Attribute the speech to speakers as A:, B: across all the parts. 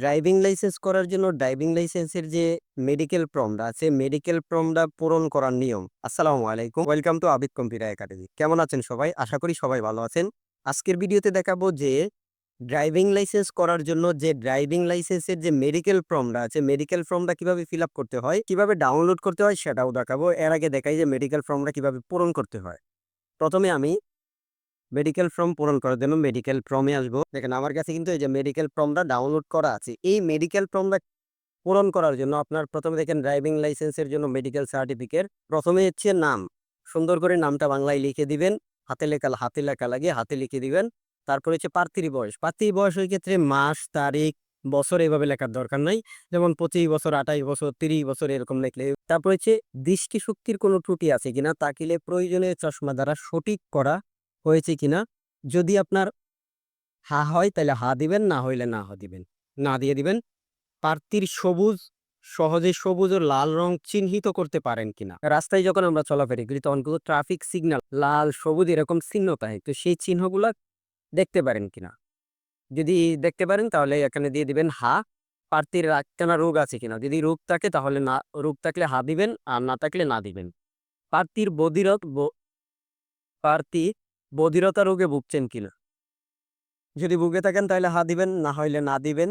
A: Driving licence করার জন্য driving লাইসেন্সের যে মেডিকেল ফর্মটা আছে মেডিকেল ফর্মটা পূরণ করার নিয়ম। আসসালামু আলাইকুম। Welcome to Abid computer academy. কেমন আছেন সবাই? আশা করি সবাই ভালো আছেন। আজকের ভিডিওতে দেখাবো যে ড্রাইভিং লাইসেন্স করার জন্য যে ড্রাইভিং লাইসেন্সের যে মেডিকেল ফর্মটা আছে মেডিকেল ফর্মটা কীভাবে ফিল করতে হয়, কীভাবে ডাউনলোড করতে হয় সেটাও দেখাবো। এর আগে দেখাই যে মেডিকেল ফর্মটা কীভাবে পূরণ করতে হয়। প্রথমে আমি মেডিকেল ফর্ম পূরণ করার জন্য মেডিকেল ফর্মে আসব। দেখেন, আমার কাছে কিন্তু এই যে মেডিকেল ফর্মটা ডাউনলোড করা আছে, এই মেডিকেল ফর্মটা পূরণ করার জন্য আপনার প্রথমে দেখেন ড্রাইভিং লাইসেন্সের জন্য মেডিকেল সার্টিফিকেট প্রথমে হচ্ছে নাম। সুন্দর করে নামটা বাংলায় লিখে দিবেন, হাতে লেখা হাতে লেখা লাগে হাতে লিখে দিবেন। তারপরে হচ্ছে প্রার্থীর বয়স প্রার্থীর বয়সের ক্ষেত্রে মাস, তারিখ, বছর এভাবে লেখার দরকার নাই। যেমন পঁচিশ বছর আঠাইশ বছর, তিরিশ বছর এরকম লেখলে। তারপর হচ্ছে দৃষ্টিশক্তির কোনো ত্রুটি আছে কিনা তাকিলে প্রয়োজনীয় চশমা দ্বারা সঠিক করা হয়েছে কিনা যদি আপনার হা হয়, তাহলে হা দিবেন, না হইলে না হা দিবেন। না দিয়ে দিবেন। প্রার্থীর সবুজ, সহজে সবুজ ও লাল রং চিহ্নিত করতে পারেন কিনা রাস্তায় যখন আমরা চলাফেরি করি, তখন কিন্তু ট্রাফিক সিগন্যাল লাল, সবুজ এরকম চিহ্ন থাকে তো সেই চিহ্নগুলো দেখতে পারেন কিনা যদি দেখতে পারেন, তাহলে এখানে দিয়ে দিবেন হা। প্রার্থীর একটানা রোগ আছে কিনা যদি রোগ থাকে, তাহলে না, রোগ থাকলে হা দিবেন, আর না থাকলে না দিবেন। প্রার্থীর বধিরত ব- প্রার্থী বধিরতা রোগে ভুগছেন কিনা? যদি ভুগে থাকেন তাহলে হা দিবেন, না হইলে না দিবেন।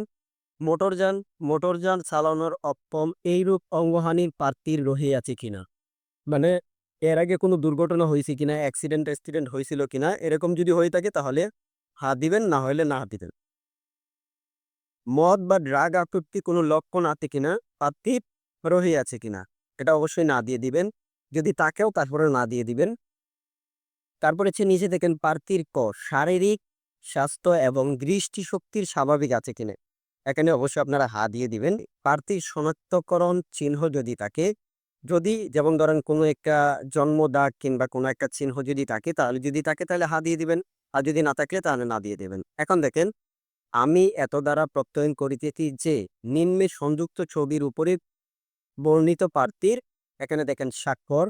A: মোটরযান মোটরযান চালানোর অক্ষম এইরূপ অঙ্গহানির প্রার্থীর রহিয়াছে কিনা? মানে এর আগে কোনো দুর্ঘটনা হয়েছে কিনা অ্যাক্সিডেন্ট অ্যাক্সিডেন্ট হয়েছিল কিনা, এরকম যদি হয়ে থাকে তাহলে হা দিবেন, না হইলে না দিবেন। মদ বা ড্রাগ আসক্তি কোনো লক্ষণ আছে কিনা প্রার্থীর রহিয়াছে কিনা, এটা অবশ্যই না দিয়ে দিবেন। যদি তাকেও তারপরে না দিয়ে দিবেন তারপরে হচ্ছে নিচে দেখেন প্রার্থীর ক, শারীরিক স্বাস্থ্য এবং দৃষ্টিশক্তির স্বাভাবিক আছে কিনা এখানে অবশ্যই আপনারা হা দিয়ে দিবেন। প্রার্থীর শনাক্তকরণ চিহ্ন যদি থাকে, যদি যেমন ধরেন কোনো একটা জন্ম দাগ কিংবা কোনো একটা চিহ্ন যদি থাকে, তাহলে যদি থাকে তাহলে হা দিয়ে দিবেন। আর যদি না থাকলে তাহলে না দিয়ে দেবেন। এখন দেখেন, আমি এত দ্বারা প্রত্যয়ন করিতেছি যে নিম্নে সংযুক্ত ছবির উপরে বর্ণিত প্রার্থীর, এখানে দেখেন স্বাক্ষর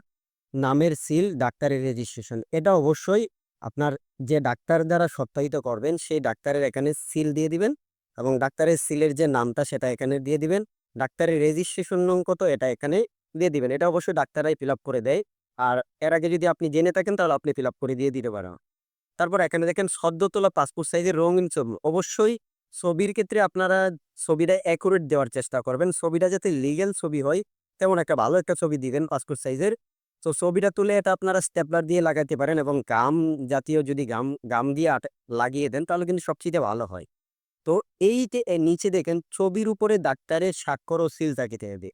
A: নামের সিল ডাক্তারের রেজিস্ট্রেশন এটা অবশ্যই আপনার যে ডাক্তার দ্বারা সত্যায়িত করবেন, সেই ডাক্তারের এখানে সিল দিয়ে দিবেন এবং ডাক্তারের সিলের যে নামটা, সেটা এখানে দিয়ে দিবেন। ডাক্তারের রেজিস্ট্রেশন নং কত এটা এখানে দিয়ে দিবেন। এটা অবশ্যই ডাক্তাররাই ফিল করে দেয়। আর এর আগে যদি আপনি জেনে থাকেন, তাহলে আপনি ফিল করে দিয়ে দিতে পারেন। তারপর এখানে দেখেন সদ্য তোলা পাসপোর্ট সাইজের রঙিন ছবি। অবশ্যই ছবির ক্ষেত্রে আপনারা ছবিটা অ্যাকুরেট দেওয়ার চেষ্টা করবেন। ছবিটা যাতে লিগেল ছবি হয়, তেমন একটা ভালো একটা ছবি দিবেন পাসপোর্ট সাইজের তো ছবিটা তুলে এটা আপনারা স্টেপলার দিয়ে লাগাতে পারেন এবং গাম জাতীয় যদি গাম গাম দিয়ে লাগিয়ে দেন তাহলে কিন্তু সবচেয়ে ভালো হয়। তো এই নিচে দেখেন ছবির উপরে ডাক্তারের স্বাক্ষর ও সিল থাকিতে হবে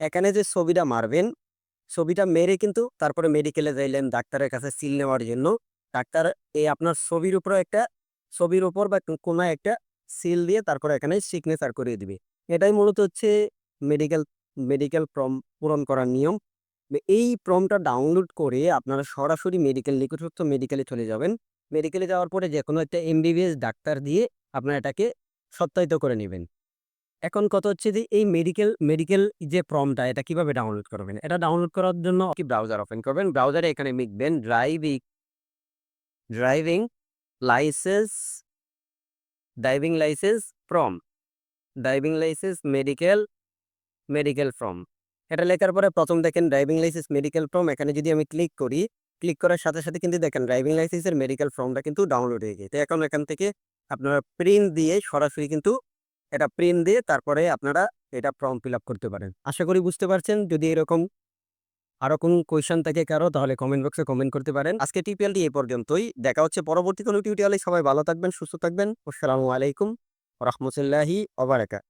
A: এখানে যে ছবিটা মারবেন, ছবিটা মেরে কিন্তু তারপরে মেডিকেলে যাইলেন ডাক্তারের কাছে সিল নেওয়ার জন্য। ডাক্তার এই আপনার ছবির উপরে একটা, ছবির উপর বা কোনো একটা সিল দিয়ে তারপরে এখানে সিগনেচার করিয়ে দিবে। এটাই মূলত হচ্ছে মেডিকেল মেডিকেল ফর্ম পূরণ করার নিয়ম। এই ফর্মটা ডাউনলোড করে আপনারা সরাসরি মেডিকেল নিকটস্থ মেডিকেলে চলে যাবেন। মেডিকেলে যাওয়ার পরে যে কোনো একটা এমবিবিএস ডাক্তার দিয়ে আপনারা এটাকে সত্যায়িত করে নেবেন। এখন কত হচ্ছে যে, এই মেডিকেল মেডিকেল যে ফর্মটা এটা কীভাবে ডাউনলোড করবেন? এটা ডাউনলোড করার জন্য কি ব্রাউজার ওপেন করবেন। ব্রাউজারে এখানে লিখবেন driving driving licence driving licence form driving licence medical medical form এটা লেখার পরে প্রথম দেখেন ড্রাইভিং লাইসেন্স মেডিকেল ফর্ম এখানে যদি আমি ক্লিক করি ক্লিক করার সাথে সাথে কিন্তু দেখেন ড্রাইভিং লাইসেন্সের মেডিকেল ফর্মটা কিন্তু ডাউনলোড হয়ে গেছে। এখন এখান থেকে আপনারা প্রিন্ট দিয়ে সরাসরি কিন্তু এটা প্রিন্ট দিয়ে তারপরে আপনারা এটা ফর্ম ফিল করতে পারেন। আশা করি বুঝতে পারছেন। যদি এরকম আরও কোন কোয়েশন থাকে কারও, তাহলে কমেন্ট বক্সে কমেন্ট করতে পারেন। আজকে টিপিএলটি এই পর্যন্তই। দেখা হচ্ছে পরবর্তী কোনো টিউটোরিয়ালে সবাই ভালো থাকবেন, সুস্থ থাকবেন। আসসালামু আলাইকুম রহমতুল্লাহি ওবারাকাত